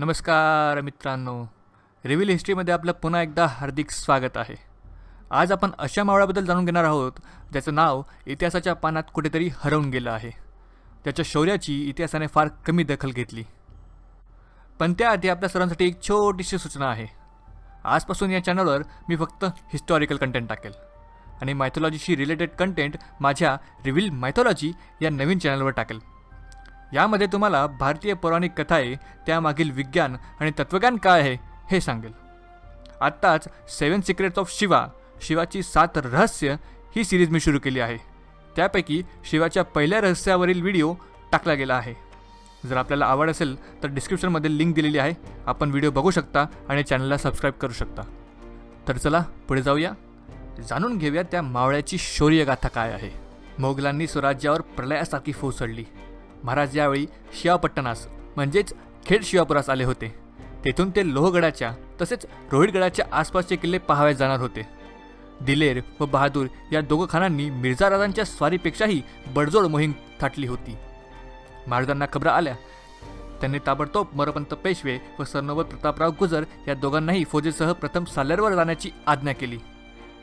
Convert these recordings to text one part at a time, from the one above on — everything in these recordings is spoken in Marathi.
नमस्कार मित्रांनो. रिव्हिल हिस्ट्रीमध्ये आपलं पुन्हा एकदा हार्दिक स्वागत आहे. आज आपण अशा मावळ्याबद्दल जाणून घेणार आहोत ज्याचं नाव इतिहासाच्या पानात कुठेतरी हरवून गेलं आहे. त्याच्या शौर्याची इतिहासाने फार कमी दखल घेतली. पण त्याआधी आपल्या सर्वांसाठी एक छोटीशी सूचना आहे. आजपासून या चॅनलवर मी फक्त हिस्टॉरिकल कंटेंट टाकेल. आणि मायथॉलॉजीशी रिलेटेड कंटेंट माझ्या रिव्हिल मायथॉलॉजी या नवीन चॅनलवर टाकेल. यामध्ये तुम्हाला भारतीय पौराणिक कथा आहे त्यामागील विज्ञान आणि तत्वज्ञान काय आहे हे सांगेल. आत्ताच सेवन सिक्रेट्स ऑफ शिवा शिवाची सात रहस्य ही सिरीज मी सुरू केली आहे. त्यापैकी शिवाच्या पहिल्या रहस्यावरील व्हिडिओ टाकला गेला आहे. जर आपल्याला आवड असेल तर डिस्क्रिप्शनमध्ये लिंक दिलेली आहे. आपण व्हिडिओ बघू शकता आणि चॅनलला सबस्क्राईब करू शकता. तर चला पुढे जाऊया. जाणून घेऊया त्या मावळ्याची शौर्यगाथा काय आहे. मोगलांनी स्वराज्यावर प्रलयासारखी फोसडली. महाराज यावेळी शिवापट्टणास म्हणजेच खेड शिवापुरास आले होते. तेथून ते लोहगडाच्या तसेच रोहिडगडाच्या आसपासचे किल्ले पाहावे जाणार होते. दिलेर व बहादूर या दोघं खानांनी मिर्झा राजांच्या स्वारीपेक्षाही बडजोड मोहीम थाटली होती. महाराजांना खबरा आल्या. त्यांनी ताबडतोब मरपंत पेशवे व सरनोबत प्रतापराव गुजर या दोघांनाही फौजेसह प्रथम साल्हेरवर जाण्याची आज्ञा केली.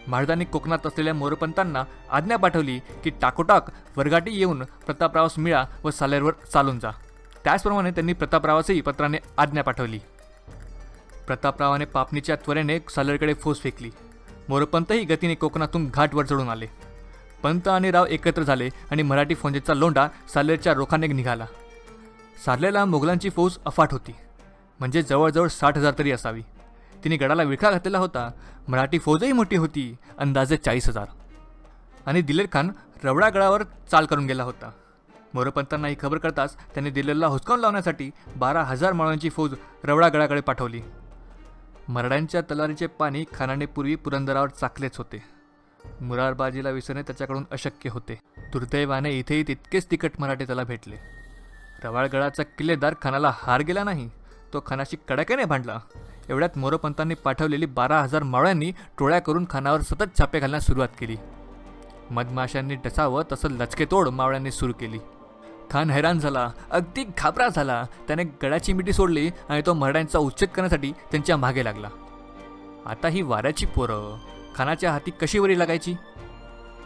महाराजांनी कोकणात असलेल्या मोरपंतांना आज्ञा पाठवली की टाकोटाक वरगाटी येऊन प्रतापरावास मिळा व सालेरवर चालून जा. त्याचप्रमाणे त्यांनी प्रतापरावासही पत्राने आज्ञा पाठवली. प्रतापरावाने पापणीच्या त्वरेने सालेरकडे फौज फेकली. मोरपंतही गतीने कोकणातून घाटवर चढून आले. पंत आणि राव एकत्र झाले आणि मराठी फौजेचा लोंढा सालेरच्या रोखाने निघाला. सार्लेला मोगलांची फौज अफाट होती. म्हणजे जवळजवळ साठ हजार तरी असावी. तिने गडाला विळखा घातलेला होता. मराठी फौजही मोठी होती. अंदाजे चाळीस हजार. आणि दिलेर खान रवडा गडावर चाल करून गेला होता. मोरपंतांना ही खबर करताच त्यांनी दिलेरला हुसकावून लावण्यासाठी बारा हजार माळांची फौज रवडा गडाकडे पाठवली. मराड्यांच्या तलवारीचे पाणी खानाने पूर्वी पुरंदरावर चाकलेच होते. मुरारबाजीला विसरणे त्याच्याकडून अशक्य होते. दुर्दैवाने इथेही तितकेच तिकट मराठे त्याला भेटले. रवाळगडाचा किल्लेदार खानाला हार गेला नाही. तो खानाशी कडाक्याने भांडला. एवढ्यात मोरोपंतांनी पाठवलेली बारा हजार मावळ्यांनी टोळ्या करून खानावर सतत छापे घालण्यास सुरुवात केली. मधमाशांनी डसावं तसं लचकेतोड मावळ्यांनी सुरू केली. खान हैराण झाला अगदी घाबरा झाला. त्याने गडाची मिठी सोडली आणि तो मराठ्यांचा उच्छेद करण्यासाठी त्यांच्या मागे लागला. आता ही वाऱ्याची पोरं खानाच्या हाती कशी वरी लागायची?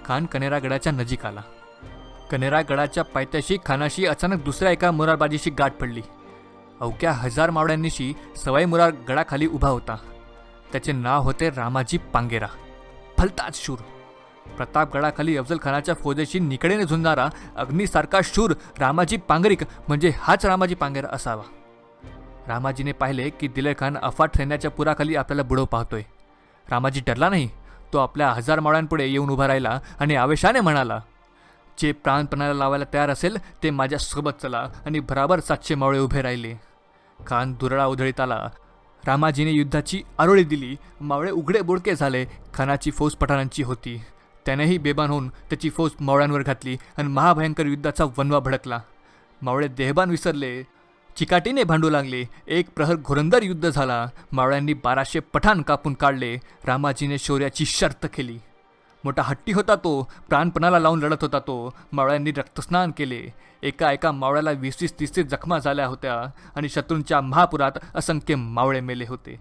खान कनेरा गडाच्या नजीक आला. कनेरा गडाच्या पायथ्याशी खानाशी अचानक दुसऱ्या एका मुरारबाजीशी गाठ पडली. अवक्या हजार मावळ्यांनीशी सवाई मुरार गडाखाली उभा होता. त्याचे नाव होते रामाजी पांगेरा. फलताच शूर. प्रतापगडाखाली अफजलखानाच्या फौजेशी निकडेने झुंजणारा अग्नीसारखा शूर रामाजी पांगरिक म्हणजे हाच रामाजी पांगेरा असावा. रामाजीने पाहिले की दिलेखान अफाट सैन्याच्या पुराखाली आपल्याला बुडव पाहतोय. रामाजी डरला नाही. तो आपल्या हजार माळ्यांपुढे येऊन उभा राहिला आणि आवेशाने म्हणाला जे प्राणपणाला लावायला तयार असेल ते माझ्यासोबत चला आणि बराबर सातशे मावळे उभे राहिले. खान दुरळा उधळीत आला. रामाजीने युद्धाची आरोळी दिली. मावळे उघडे बोडके झाले. खानाची फौज पठाणांची होती. त्यानेही बेबान होऊन त्याची फौज मावळ्यांवर घातली आणि महाभयंकर युद्धाचा वनवा भडकला. मावळे देहबान विसरले. चिकाटीने भांडू लागले. एक प्रहर घोरंदर युद्ध झाला. मावळ्यांनी बाराशे पठाण कापून काढले. रामाजीने शौर्याची शर्त केली. मोठा हट्टी होता तो प्राणपणाला लावून लढत होता तो. मावळ्यांनी रक्तस्नान केले. एका एका मावळ्याला वीस वीस तीस तीस जखमा झाल्या होत्या आणि शत्रूंच्या महापुरात असंख्य मावळे मेले होते.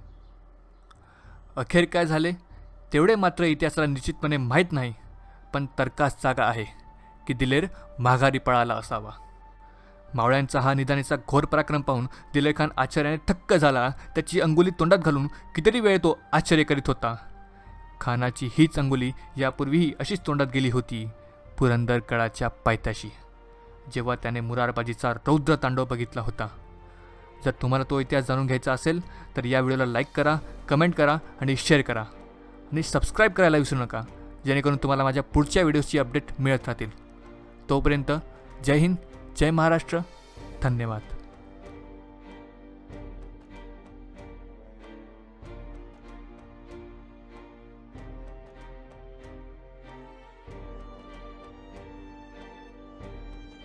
अखेर काय झाले? तेवढे मात्र इतिहासाला निश्चितपणे माहीत नाही पण तर्कास जागा आहे की दिलेर माघारी पळाला असावा. मावळ्यांचा हा निदानीचा घोर पराक्रम पाहून दिलेर खान आश्चर्याने थक्क झाला. त्याची अंगुली तोंडात घालून कितीतरी वेळ तो आश्चर्य करीत होता. खानाची हीच अंगुली यापूर्वीही अशीच तोंडात गेली होती. पुरंदर कळाच्या पायथ्याशी. जेव्हा त्याने मुरारबाजीचा रौद्र तांडव बघितला होता. जर तुम्हाला तो इतिहास जाणून घ्यायचा असेल तर या व्हिडिओला लाईक करा कमेंट करा आणि शेअर करा. आणि सबस्क्राईब करायला विसरू नका जेणेकरून तुम्हाला माझ्या पुढच्या व्हिडिओजची अपडेट मिळत राहतील. तोपर्यंत जय हिंद जय महाराष्ट्र. धन्यवाद.